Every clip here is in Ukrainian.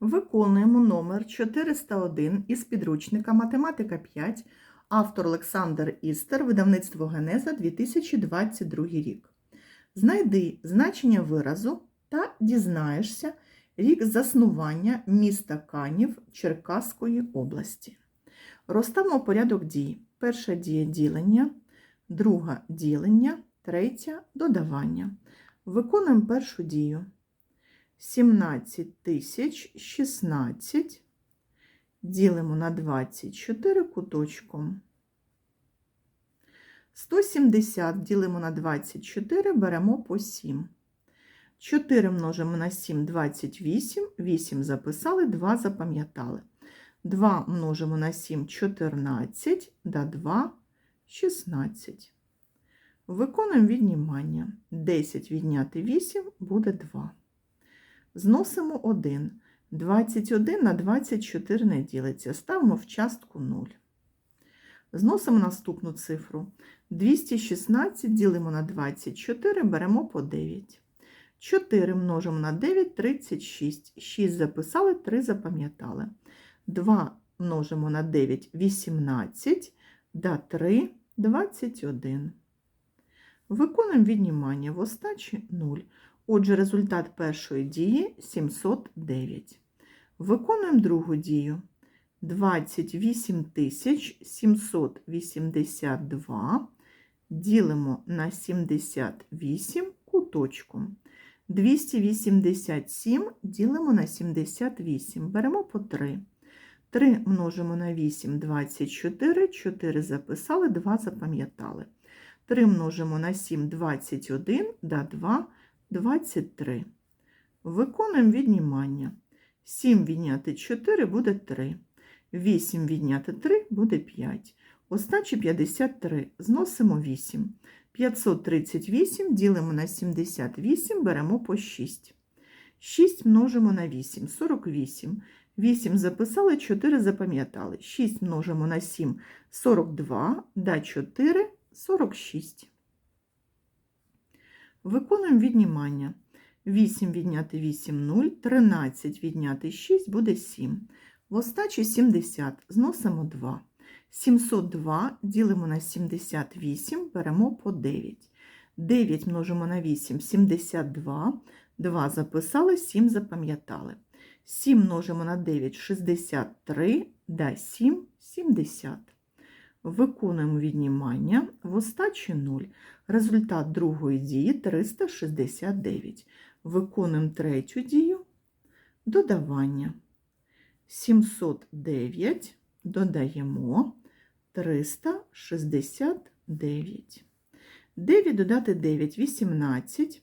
Виконуємо номер 401 із підручника Математика 5, автор Олександр Істер, видавництво Генеза 2022 рік. Знайди значення виразу та дізнаєшся рік заснування міста Канів Черкаської області. Розставимо порядок дій. Перша дія ділення, друга ділення, третя додавання. Виконуємо першу дію. 17 тисяч 16 ділимо на 24 куточком. 170 ділимо на 24, беремо по 7. 4 множимо на 7 – 28, 8 записали, 2 запам'ятали. 2 множимо на 7 – 14, да 2 – 16. Виконуємо віднімання. 10 відняти 8 буде 2. Зносимо 1. 21 на 24 не ділиться. Ставимо в частку 0. Зносимо наступну цифру. 216 ділимо на 24, беремо по 9. 4 множимо на 9 – 36. 6 записали, 3 запам'ятали. 2 множимо на 9 – 18, да 3 – 21. Виконуємо віднімання в остачі 0. Отже, результат першої дії 709. Виконуємо другу дію. 28 782 ділимо на 78 куточком. 287 ділимо на 78. Беремо по 3. 3 множимо на 8 – 24, 4 записали, 2 запам'ятали. 3 множимо на 7 – 21, да 2 – 23. Виконуємо віднімання. 7 відняти 4 буде 3. 8 відняти 3 буде 5. Остачі 53. Зносимо 8. 538 ділимо на 78, беремо по 6. 6 множимо на 8 – 48. 8 записали, 4 запам'ятали. 6 множимо на 7 – 42, да 4 – 46. Виконуємо віднімання. 8 відняти 8 – 0, 13 відняти 6 буде 7. В остачі 70, зносимо 2. 702 ділимо на 78, беремо по 9. 9 множимо на 8 – 72, 2 записали, 7 запам'ятали. 7 множимо на 9 – 63, да 7 – 70. Виконуємо віднімання в остачі 0. Результат другої дії 369. Виконуємо третю дію додавання. 709 додаємо 369. 9 додати 9 – 18.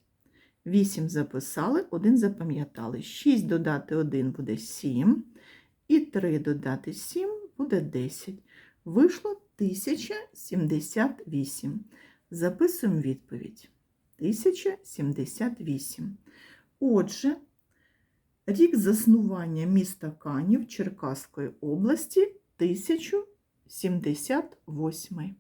8 записали, 1 запам'ятали. 6 додати 1 буде 7. І 3 додати 7 буде 10. Вийшло 1078. Записуємо відповідь. 1078. Отже, рік заснування міста Канів Черкаської області 1078.